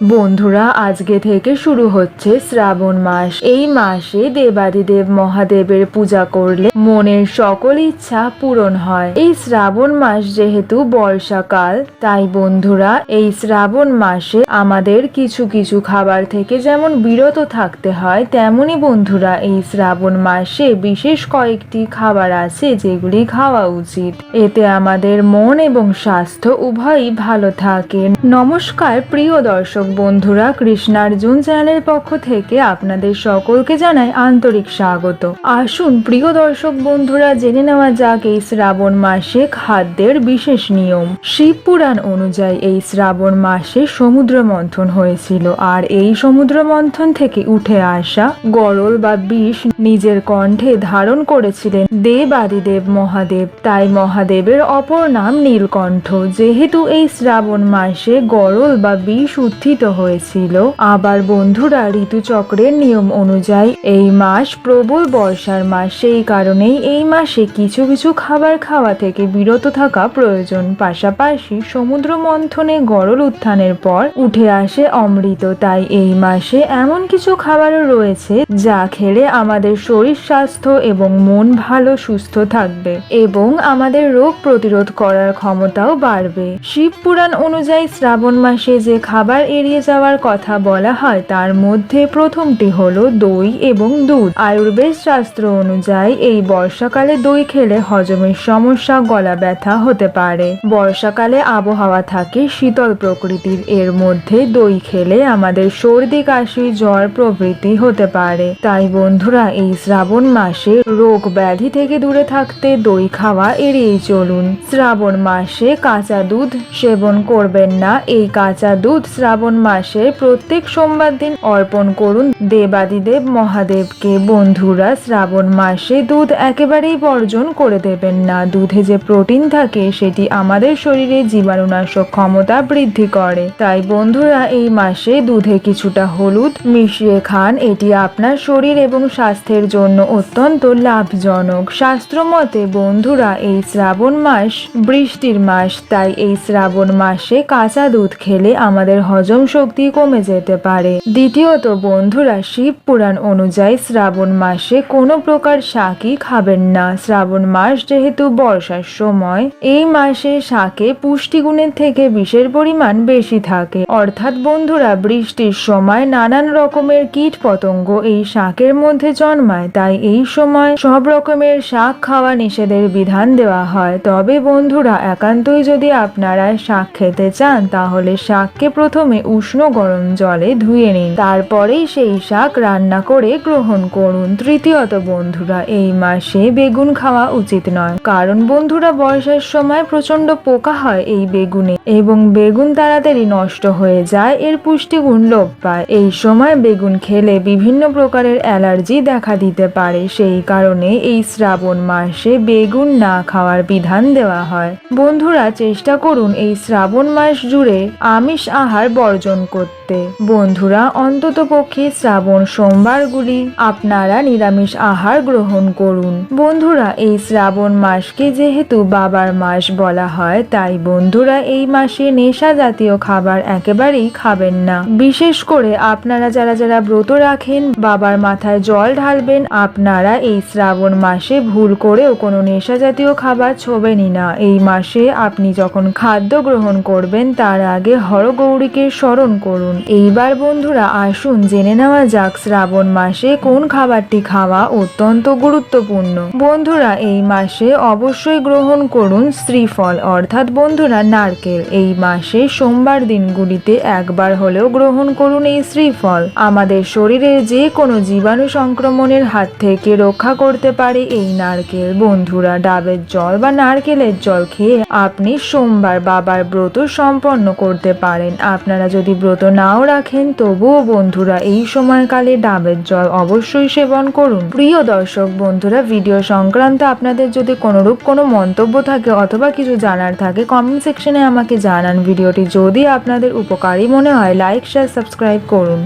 বন্ধুরা, আজকে থেকে শুরু হচ্ছে শ্রাবণ মাস। এই মাসে দেবাদিদেব মহাদেবের পূজা করলে মনের সকল ইচ্ছা পূরণ হয়। এই শ্রাবণ মাস যেহেতু বর্ষাকাল, তাই বন্ধুরা, এই শ্রাবণ মাসে আমাদের কিছু কিছু খাবার থেকে যেমন বিরত থাকতে হয় তেমনি বন্ধুরা, এই শ্রাবণ মাসে বিশেষ কয়েকটি খাবার আছে যেগুলি খাওয়া উচিত। এতে আমাদের মন এবং স্বাস্থ্য উভয়ই ভালো থাকে। নমস্কার, প্রিয় দর্শক বন্ধুরা কৃষ্ণার্জুন চ্যানেলের পক্ষ থেকে আপনাদের সকলকে জানাই আন্তরিক স্বাগত। আসুন, প্রিয় দর্শক বন্ধুরা, জেনে নেওয়া যাক এই শ্রাবণ মাসে খাদ্যের বিশেষ নিয়ম। শিব পুরাণ অনুযায়ী এই শ্রাবণ মাসে সমুদ্র মন্থন হয়েছিল, আর এই সমুদ্র মন্থন থেকে উঠে আসা গরল বা বিষ নিজের কণ্ঠে ধারণ করেছিলেন দেব আদিদেব মহাদেব। তাই মহাদেবের অপর নাম নীলকণ্ঠ। যেহেতু এই শ্রাবণ মাসে গরল বা বিষ উত্থিত হয়েছিল। আবার বন্ধুরা ঋতুচক্রের নিয়ম অনুযায়ী এই মাস প্রবল বর্ষার মাস। সেই কারণেই এই মাসে কিছু কিছু খাবার খাওয়া থেকে বিরত থাকা প্রয়োজন। পাশাপাশি সমুদ্র মন্থনে গরল উত্থানের পর উঠে আসে অমৃত। তাই এই মাসে এমন কিছু খাবারও রয়েছে যা খেলে আমাদের শরীর স্বাস্থ্য এবং মন ভালো, সুস্থ থাকবে এবং আমাদের রোগ প্রতিরোধ করার ক্ষমতাও বাড়বে। শিব পুরাণ অনুযায়ী শ্রাবণ মাসে যে খাবার এড়িয়ে যাওয়ার কথা বলা হয়, তার মধ্যে প্রথমটি হলো দই এবং দুধ। আয়ুর্বেদ শাস্ত্র অনুযায়ী এই বর্ষাকালে দই খেলে হজমের সমস্যা, গলা ব্যথা হতে পারে। বর্ষাকালে আবহাওয়া থাকে শীতল প্রকৃতির, এর মধ্যে দই খেলে আমাদের সর্দি, কাশি, জ্বর প্রভৃতি হতে পারে। তাই বন্ধুরা, এই শ্রাবণ মাসে রোগ ব্যাধি থেকে দূরে থাকতে দই খাওয়া এড়িয়ে চলুন। শ্রাবণ মাসে কাঁচা দুধ সেবন করবেন না, এই কাঁচা দুধ শ্রাবণ মাসে প্রত্যেক সোমবার দিন অর্পণ করুন দেবাদিদেব মহাদেবকে। বন্ধুরা, শ্রাবণ মাসে দুধ একেবারেই বর্জন করে দেবেন না। দুধে যে প্রোটিন থাকে, সেটি আমাদের শরীরে জীবাণুনাশক ক্ষমতা বৃদ্ধি করে। তাই বন্ধুরা, এই মাসে দুধে কিছুটা হলুদ মিশিয়ে খান। এটি আপনার শরীর এবং স্বাস্থ্যের জন্য অত্যন্ত লাভজনক। শাস্ত্র মতে বন্ধুরা, এই শ্রাবণ মাস বৃষ্টির মাস। তাই এই শ্রাবণ মাসে কাঁচা দুধ খেলে আমাদের হজম শক্তি কমে যেতে পারে। দ্বিতীয়ত, বন্ধুরা, শিব পুরাণ অনুযায়ী শ্রাবণ মাসে কোনো প্রকার শাকই খাবেন না। শ্রাবণ মাস যেহেতু বর্ষার সময়, এই মাসে শাকে পুষ্টিগুণের থেকে বিষের পরিমাণ বেশি থাকে। অর্থাৎ, বন্ধুরা, বৃষ্টির সময় নানান রকমের কীট পতঙ্গ এই শাকের মধ্যে জন্মায়। তাই এই সময় সব রকমের শাক খাওয়া নিষেধের বিধান দেওয়া হয়। তবে, বন্ধুরা, একান্তই যদি আপনারা শাক খেতে চান, তাহলে শাককে প্রথমে উষ্ণ গরম জলে ধুয়ে নিন। তারপরেই সেই শাক রান্না করে গ্রহণ করুন। তৃতীয়ত বন্ধুরা, এই মাসে বেগুন খাওয়া উচিত নয়। কারণ বন্ধুরা, বর্ষার সময় প্রচণ্ড পোকা হয় এই বেগুনে এবং বেগুন তাড়াতাড়ি নষ্ট হয়ে যায়, এর পুষ্টিগুণ লোপ পায়। এই সময় বেগুন খেলে বিভিন্ন প্রকারের অ্যালার্জি দেখা দিতে পারে। সেই কারণে এই শ্রাবণ মাসে বেগুন না খাওয়ার বিধান দেওয়া হয়। বন্ধুরা, চেষ্টা করুন এই শ্রাবণ মাস জুড়ে আমিষ আহার বর্জন করতে বন্ধুরা অন্তত পক্ষে শ্রাবণ সোমবারগুলি আপনারা নিরামিষ আহার গ্রহণ করুন। বন্ধুরা, এই শ্রাবণ মাসকে যেহেতু বাবার মাস বলা হয়, তাই বন্ধুরা এই মাসে নেশা জাতীয় খাবার একেবারেই খাবেন না। বিশেষ করে আপনারা যারা যারা ব্রত রাখেন, বাবার মাথায় জল ঢালবেন, আপনারা এই শ্রাবণ মাসে ভুল করেও কোনো নেশা জাতীয় খাবার ছোবেনই না। এই মাসে আপনি যখন খাদ্য গ্রহণ করবেন, তার আগে হরগৌরীকে স্মরণ করুন। এইবার বন্ধুরা আসুন জেনে নেওয়া যাক শ্রাবণ মাসে কোন খাবারটি খাওয়া অত্যন্ত গুরুত্বপূর্ণ। বন্ধুরা, এই মাসে অবশ্যই গ্রহণ করুন শ্রীফল, অর্থাৎ বন্ধুরা, নারকেল। এই মাসে সোমবার দিনগুলিতে একবার হলেও গ্রহণ করুন এই শ্রীফল। আমাদের শরীরে যে কোনো জীবাণু সংক্রমণের হাত থেকে রক্ষা করতে পারে এই নারকেল। বন্ধুরা, ডাবের জল বা নারকেলের জল খেয়ে আপনি সোমবার বাবার ব্রত সম্পন্ন করতে পারেন। আপনারা যদি ব্রত নাও রাখেন, তবুও বন্ধুরা এই সময়কালে ডাবের জল অবশ্যই সেবন করুন। প্রিয় দর্শক বন্ধুরা ভিডিও সংক্রান্ত আপনাদের যদি কোনোরূপ কোনো মন্তব্য থাকে অথবা কিছু জানার থাকে কমেন্ট সেকশনে আমাকে জানান। ভিডিওটি যদি আপনাদের উপকারী মনে হয় লাইক শেয়ার সাবস্ক্রাইব করুন।